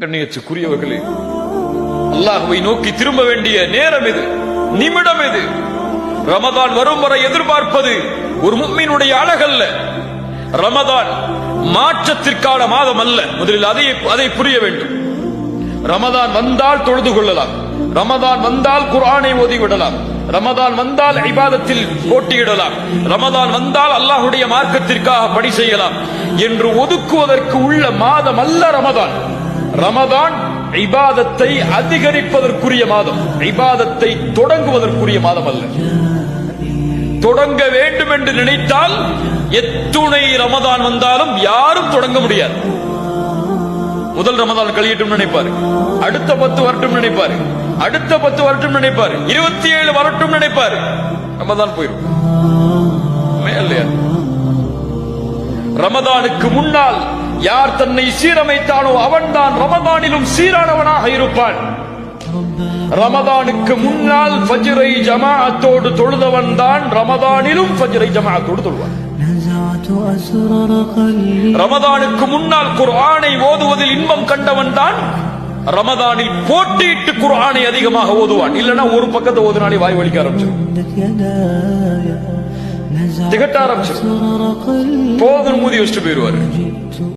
கண்ணியத்துக்குரியவர்களே அல்லாஹுவை நோக்கி திரும்ப வேண்டிய நேரம் இது நிமிடம் இது. ரமதான் வரும் வரை எதிர்பார்ப்பது ஒரு மும்மினுடைய அழகல்ல. ரமதான் மாற்றத்திற்கான மாதம் அல்ல முதலில் அதை அதை புரிய வேண்டும். ரமதான் வந்தால் தொழுது கொள்ளலாம். ரமதான் வந்தால் குரானை ஓதிவிடலாம் ரமதான் வந்தால் இபாதத்தில் போட்டியிடலாம். ரமதான் வந்தால் அல்லாஹுடைய மார்க்கத்திற்காக பணி செய்யலாம். என்று ஒதுக்குவதற்கு உள்ள மாதம் அல்ல ரமதான். ரமதான் இபாதத்தை அதிகரிப்பதற்குரிய மாதம். இபாதத்தை தொடங்குவதற்குரிய மாதம் அல்ல. தொடங்க வேண்டும் என்று நினைத்தால் எத்துணை ரமதான் வந்தாலும் யாரும் தொடங்க முடியாது. முதல் ரமதான் கழியட்டும் நினைப்பாரு. அடுத்த பத்து வரட்டும் நினைப்பாரு. அடுத்த பத்து வரட்டும் நினைப்பாரு. இருபத்தி ஏழு வரட்டும் நினைப்பாரு. ரமதான் போயிடும் இல்லையா ரமதானுக்கு முன்னால் யார் தன்னை சீரமைத்தானோ அவன்தான் ரமதானிலும் சீரானவனாக இருப்பான். ரமதானுக்கு முன்னால் ஃபஜ்ரை ஜமாஅத்தோடு தொழுதவன் தான் ரமதானிலும் ஃபஜ்ரை ஜமாஅத்தோடு தொழுவான். ரமதானுக்கு முன்னால் குர்ஆனை ஓதுவதில் இன்பம் கண்டவன் தான் ரமதானில் போட்டியிட்டு குர்ஆனை அதிகமாக ஓதுவான். இல்லனா ஒரு பக்கத்தை ஓதுனாலே வாய் வலிக்க ஆரம்பிச்சிடும் திகட்ட ஆரம்பிச்சிடும் போதும் மூதி வச்சுட்டு போயிடுவாரு.